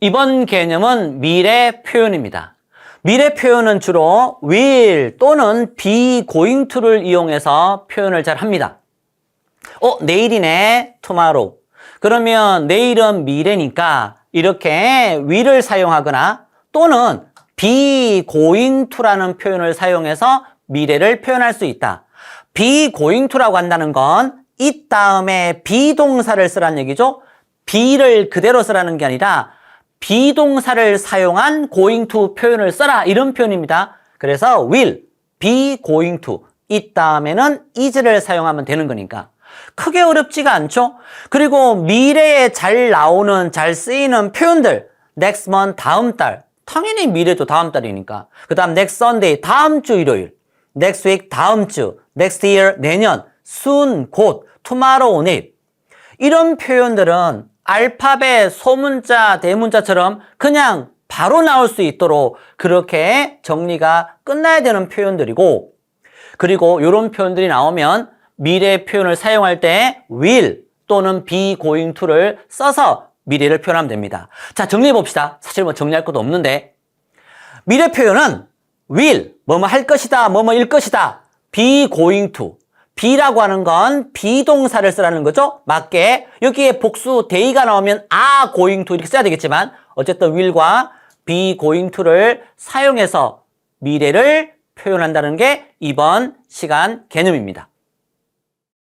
이번 개념은 미래 표현입니다. 미래 표현은 주로 will 또는 be going to를 이용해서 표현을 잘 합니다. 어, 내일이네, tomorrow. 그러면 내일은 미래니까 이렇게 will을 사용하거나 또는 be going to라는 표현을 사용해서 미래를 표현할 수 있다. be going to라고 한다는 건 이 다음에 비동사를 쓰라는 얘기죠. be를 그대로 쓰라는 게 아니라 비동사를 사용한 going to 표현을 써라. 이런 표현입니다. 그래서 will, be going to 이 다음에는 is를 사용하면 되는 거니까. 크게 어렵지가 않죠. 그리고 미래에 잘 나오는 잘 쓰이는 표현들. next month 다음 달. 당연히 미래도 다음 달이니까. 그 다음 next Sunday 다음 주 일요일. next week 다음 주. next year 내년. soon 곧. tomorrow ne일. 이런 표현들은 알파벳, 소문자, 대문자처럼 그냥 바로 나올 수 있도록 그렇게 정리가 끝나야 되는 표현들이고 그리고 이런 표현들이 나오면 미래 표현을 사용할 때 will 또는 be going to를 써서 미래를 표현하면 됩니다. 자, 정리해 봅시다. 사실 뭐 정리할 것도 없는데 미래 표현은 will, 뭐뭐 할 것이다, 뭐뭐 일 것이다. be going to. Be라고 하는 건 비동사를 쓰라는 거죠. 맞게 여기에 복수 대의가 나오면 are going to 이렇게 써야 되겠지만 어쨌든 will과 be going to를 사용해서 미래를 표현한다는 게 이번 시간 개념입니다.